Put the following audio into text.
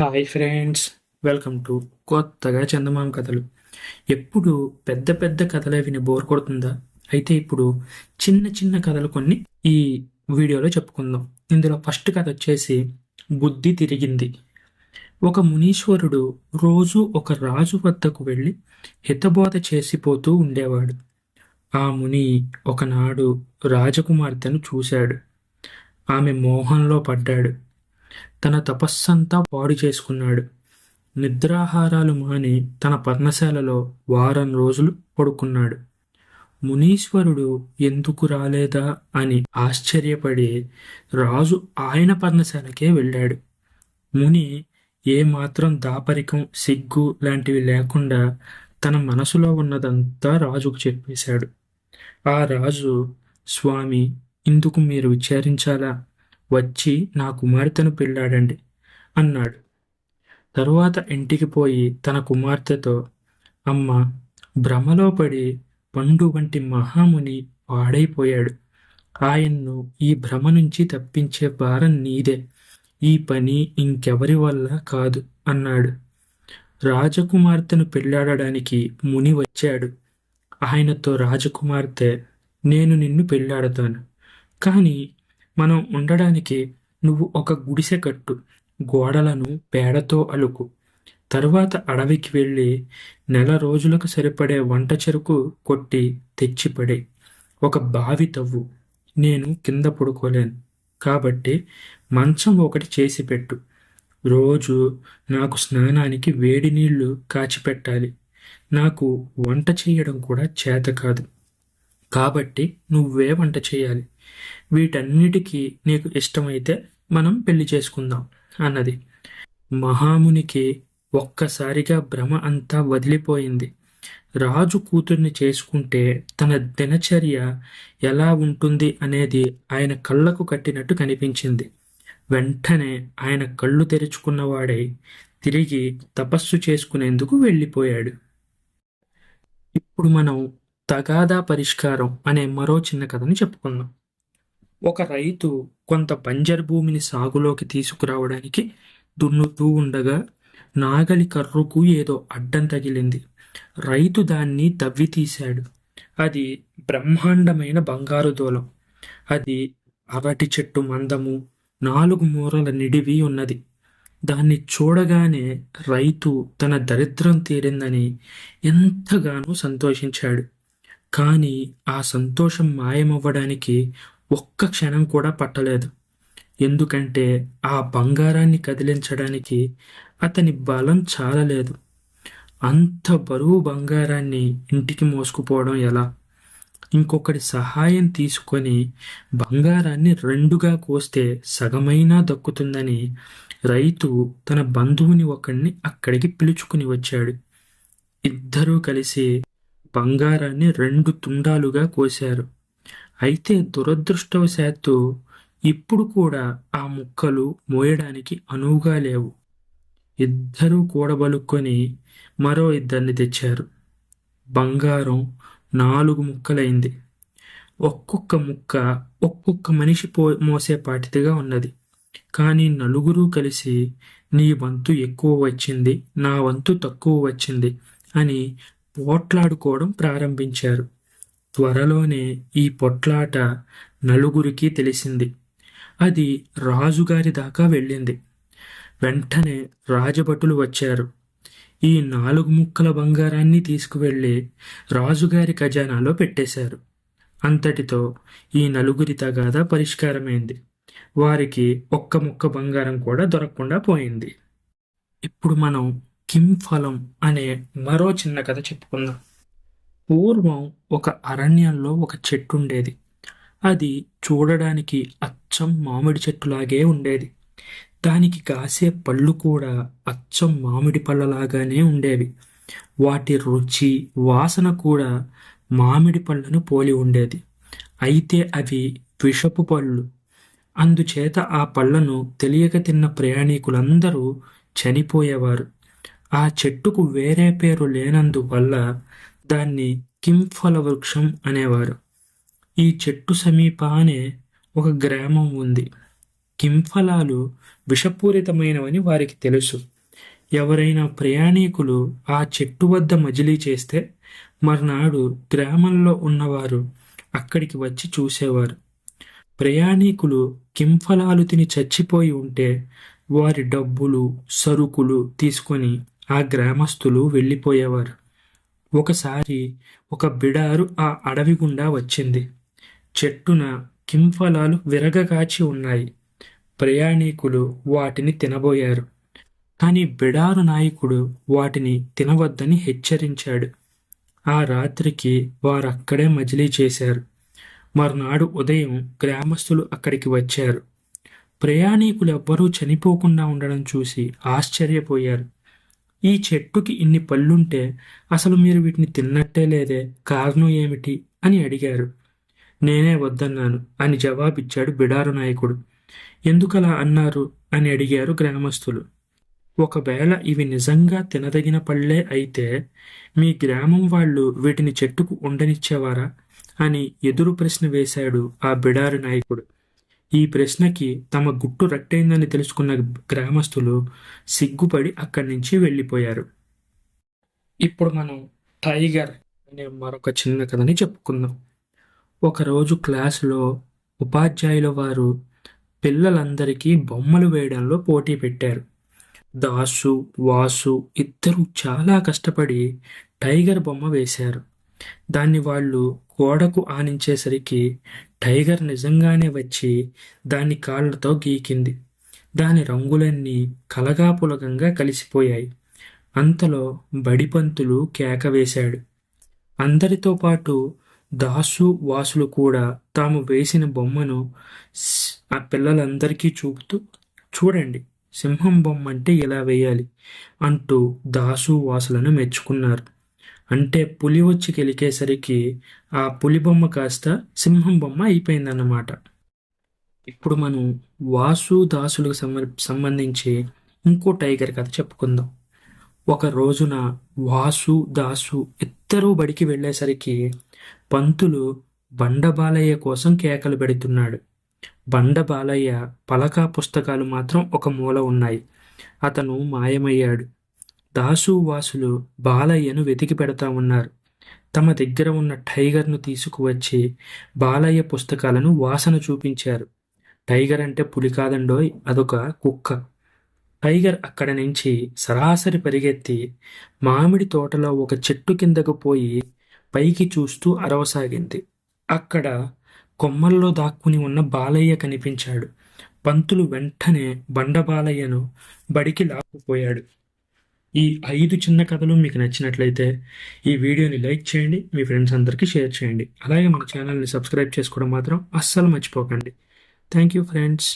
Hi friends welcome to కొత్తగా చందమామ కథలు. ఎప్పుడు పెద్ద పెద్ద కథలే విని బోర్ కొడుతుందా? అయితే ఇప్పుడు చిన్న చిన్న కథలు కొన్ని ఈ వీడియోలో చెప్పుకుందాం. ఇందులో ఫస్ట్ కథ వచ్చేసి బుద్ధి తిరిగింది. ఒక మునీశ్వరుడు రోజు ఒక రాజు వద్దకు వెళ్ళి హితబోధ చేసిపోతూ ఉండేవాడు. ఆ ముని ఒకనాడు రాజకుమార్తెను చూశాడు. ఆమె మోహంలో పడ్డాడు. తన తపస్సంతా పాడు చేసుకున్నాడు. నిద్రాహారాలు మాని తన పర్ణశాలలో వారం రోజులు పడుకున్నాడు. మునీశ్వరుడు ఎందుకు రాలేదా అని ఆశ్చర్యపడి రాజు ఆయన పర్ణశాలకే వెళ్ళాడు. ముని ఏమాత్రం దాపరికం సిగ్గు లాంటివి లేకుండా తన మనసులో ఉన్నదంతా రాజుకు చెప్పేశాడు. ఆ రాజు స్వామి ఇందుకు మీరు విచారించాలా? వచ్చి నా కుమార్తెను పెళ్ళాడండి అన్నాడు. తరువాత ఇంటికి పోయి తన కుమార్తెతో అమ్మ భ్రమలో పడి పండు వంటి మహాముని పాడైపోయాడు. ఆయన్ను ఈ భ్రమ నుంచి తప్పించే భారం నీదే. ఈ పని ఇంకెవరి వల్ల కాదు అన్నాడు. రాజకుమార్తెను పెళ్ళాడడానికి ముని వచ్చాడు. ఆయనతో రాజకుమార్తె నేను నిన్ను పెళ్ళాడతాను. కానీ మనం ఉండడానికి నువ్వు ఒక గుడిసె కట్టు గోడలను పేడతో అలుకు. తరువాత అడవికి వెళ్ళి నెల రోజులకు సరిపడే వంట చెరుకు కొట్టి తెచ్చిపడే. ఒక బావి తవ్వు. నేను కింద పడుకోలేను. కాబట్టి మంచం ఒకటి చేసి పెట్టు. రోజు నాకు స్నానానికి వేడి నీళ్ళు కాచిపెట్టాలి. నాకు వంట చేయడం కూడా చేత కాదు. కాబట్టి నువ్వే వంట చేయాలి. వీటన్నిటికీ నీకు ఇష్టమైతే మనం పెళ్ళి చేసుకుందాం అన్నది. మహామునికి ఒక్కసారిగా భ్రమ అంతా వదిలిపోయింది. రాజు కూతుర్ని చేసుకుంటే తన దినచర్య ఎలా ఉంటుంది అనేది ఆయన కళ్ళకు కట్టినట్టు కనిపించింది. వెంటనే ఆయన కళ్ళు తెరుచుకున్నవాడై తిరిగి తపస్సు చేసుకునేందుకు వెళ్ళిపోయాడు. ఇప్పుడు మనం తగాదా పరిష్కారం అనే మరో చిన్న కథని చెప్పుకుందాం. ఒక రైతు కొంత బంజర్ భూమిని సాగులోకి తీసుకురావడానికి దున్నుతూ ఉండగా నాగలి కర్రుకు ఏదో అడ్డం తగిలింది. రైతు దాన్ని తవ్వి తీశాడు. అది బ్రహ్మాండమైన బంగారు దూలం. అది అరటి చెట్టు మందము నాలుగు మూరల నిడివి ఉన్నది. దాన్ని చూడగానే రైతు తన దరిద్రం తీరిందని ఎంతగానో సంతోషించాడు. కానీ ఆ సంతోషం మాయమవ్వడానికి ఒక్క క్షణం కూడా పట్టలేదు. ఎందుకంటే ఆ బంగారాన్ని కదిలించడానికి అతని బలం చాలలేదు. అంత బరువు బంగారాన్ని ఇంటికి మోసుకుపోవడం ఎలా? ఇంకొకటి సహాయం తీసుకొని బంగారాన్ని రెండుగా కోస్తే సగమైనా దక్కుతుందని రైతు తన బంధువుని ఒకడిని అక్కడికి పిలుచుకుని వచ్చాడు. ఇద్దరూ కలిసి బంగారాన్ని రెండు తుండాలుగా కోశారు. అయితే దురదృష్టవశాత్తు ఇప్పుడు కూడా ఆ ముక్కలు మోయడానికి అనువుగా లేవు. ఇద్దరూ కూడబలుక్కొని మరో ఇద్దరిని తెచ్చారు. బంగారం నాలుగు ముక్కలైంది. ఒక్కొక్క ముక్క ఒక్కొక్క మనిషి పో మోసేపాటిదిగా ఉన్నది. కానీ నలుగురు కలిసి నీ వంతు ఎక్కువ వచ్చింది నా వంతు తక్కువ వచ్చింది అని పోట్లాడుకోవడం ప్రారంభించారు. త్వరలోనే ఈ పొట్లాట నలుగురికి తెలిసింది. అది రాజుగారి దాకా వెళ్ళింది. వెంటనే రాజభటులు వచ్చారు. ఈ నాలుగు ముక్కల బంగారాన్ని తీసుకువెళ్ళి రాజుగారి ఖజానాలో పెట్టేశారు. అంతటితో ఈ నలుగురి తగాదా పరిష్కారమైంది. వారికి ఒక్క ముక్క బంగారం కూడా దొరకకుండా పోయింది. ఇప్పుడు మనం కిమ్ ఫలం అనే మరో చిన్న కథ చెప్పుకుందాం. పూర్వం ఒక అరణ్యంలో ఒక చెట్టు ఉండేది అది చూడడానికి అచ్చం మామిడి చెట్టులాగే ఉండేది. దానికి కాసే పళ్ళు కూడా అచ్చం మామిడి పళ్ళలాగానే ఉండేవి. వాటి రుచి వాసన కూడా మామిడి పళ్ళను పోలి ఉండేది. అయితే అవి విషపు పళ్ళు. అందుచేత ఆ పళ్ళను తెలియక తిన్న ప్రయాణికులందరూ చనిపోయేవారు. ఆ చెట్టుకు వేరే పేరు లేనందువల్ల దాన్ని కింఫల వృక్షం అనేవారు. ఈ చెట్టు సమీపానే ఒక గ్రామం ఉంది. కింఫలాలు విషపూరితమైనవని వారికి తెలుసు. ఎవరైనా ప్రయాణికులు ఆ చెట్టు వద్ద మజిలీ చేస్తే మర్నాడు గ్రామంలో ఉన్నవారు అక్కడికి వచ్చి చూసేవారు. ప్రయాణికులు కింఫలాలు తిని చచ్చిపోయి ఉంటే వారి డబ్బులు సరుకులు తీసుకొని ఆ గ్రామస్తులు వెళ్ళిపోయేవారు. ఒకసారి ఒక బిడారు ఆ అడవి గుండా వచ్చింది. చెట్టున కింఫలాలు విరగకాచి ఉన్నాయి. ప్రయాణికులు వాటిని తినబోయారు. కానీ బిడారు నాయకుడు వాటిని తినవద్దని హెచ్చరించాడు. ఆ రాత్రికి వారక్కడే మజిలీ చేశారు. మరునాడు ఉదయం గ్రామస్తులు అక్కడికి వచ్చారు. ప్రయాణికులెవ్వరూ చనిపోకుండా ఉండడం చూసి ఆశ్చర్యపోయారు. ఈ చెట్టుకి ఇన్ని పళ్ళుంటే అసలు మీరు వీటిని తిన్నట్టే లేదే కారణం ఏమిటి అని అడిగారు. నేనే వద్దన్నాను అని జవాబిచ్చాడు బిడారు నాయకుడు. ఎందుకలా అన్నారు అని అడిగారు గ్రామస్తులు ఒకవేళ ఇవి నిజంగా తినదగిన పళ్ళే అయితే మీ గ్రామం వాళ్ళు వీటిని చెట్టుకు ఉండనిచ్చేవారా అని ఎదురు ప్రశ్న వేశాడు ఆ బిడారు నాయకుడు. ఈ ప్రశ్నకి తమ గుట్టు రట్టయిందని తెలుసుకున్న గ్రామస్తులు సిగ్గుపడి అక్కడి నుంచి వెళ్ళిపోయారు. ఇప్పుడు మనం టైగర్ అనే మరొక చిన్న కథని చెప్పుకుందాం. ఒకరోజు క్లాసులో ఉపాధ్యాయుల వారు పిల్లలందరికీ బొమ్మలు వేయడంలో పోటీ పెట్టారు. దాసు వాసు ఇద్దరు చాలా కష్టపడి టైగర్ బొమ్మ వేశారు. దాన్ని వాళ్ళు గోడకు ఆనించేసరికి టైగర్ నిజంగానే వచ్చి దాన్ని కాళ్ళతో గీకింది. దాని రంగులన్నీ కలగాపులగంగా కలిసిపోయాయి. అంతలో బడిపంతులు కేక వేశాడు. అందరితో పాటు దాసు వాసులు కూడా తాము వేసిన బొమ్మను ఆ పిల్లలందరికీ చూపుతూ చూడండి సింహం బొమ్మ అంటే ఇలా వేయాలి అంటూ దాసు వాసులను మెచ్చుకున్నారు. అంటే పులి వచ్చి గెలికేసరికి ఆ పులి బొమ్మ కాస్త సింహం బొమ్మ అయిపోయిందన్నమాట. ఇప్పుడు మనం వాసు దాసులకు సంబంధించి ఇంకో టైగర్ కథ చెప్పుకుందాం. ఒక రోజున వాసు దాసు ఇద్దరూ బడికి వెళ్ళేసరికి పంతులు బండబాలయ్య కోసం కేకలు పెడుతున్నాడు. బండ బాలయ్య పలకా పుస్తకాలు మాత్రం ఒక మూల ఉన్నాయి. అతను మాయమయ్యాడు. దాసువాసులు బాలయ్యను వెతికి పెడతా ఉన్నారు. తమ దగ్గర ఉన్న టైగర్ను తీసుకువచ్చి బాలయ్య పుస్తకాలను వాసన చూపించారు. టైగర్ అంటే పులి కాదండోయ్ అదొక కుక్క. టైగర్ అక్కడ నుంచి సరాసరి పరిగెత్తి మామిడి తోటలో ఒక చెట్టు కిందకు పోయి పైకి చూస్తూ అరవసాగింది. అక్కడ కొమ్మల్లో దాక్కుని ఉన్న బాలయ్య కనిపించాడు. పంతులు వెంటనే బండ బాలయ్యను బడికి లాక్కుపోయాడు. ఈ ఐదు చిన్న కథలు మీకు నచ్చినట్లయితే ఈ వీడియోని లైక్ చేయండి మీ ఫ్రెండ్స్ అందరికీ షేర్ చేయండి. అలాగే మన ఛానల్ని సబ్స్క్రైబ్ చేసుకోవడం మాత్రం అస్సలు మర్చిపోకండి. Thank you friends.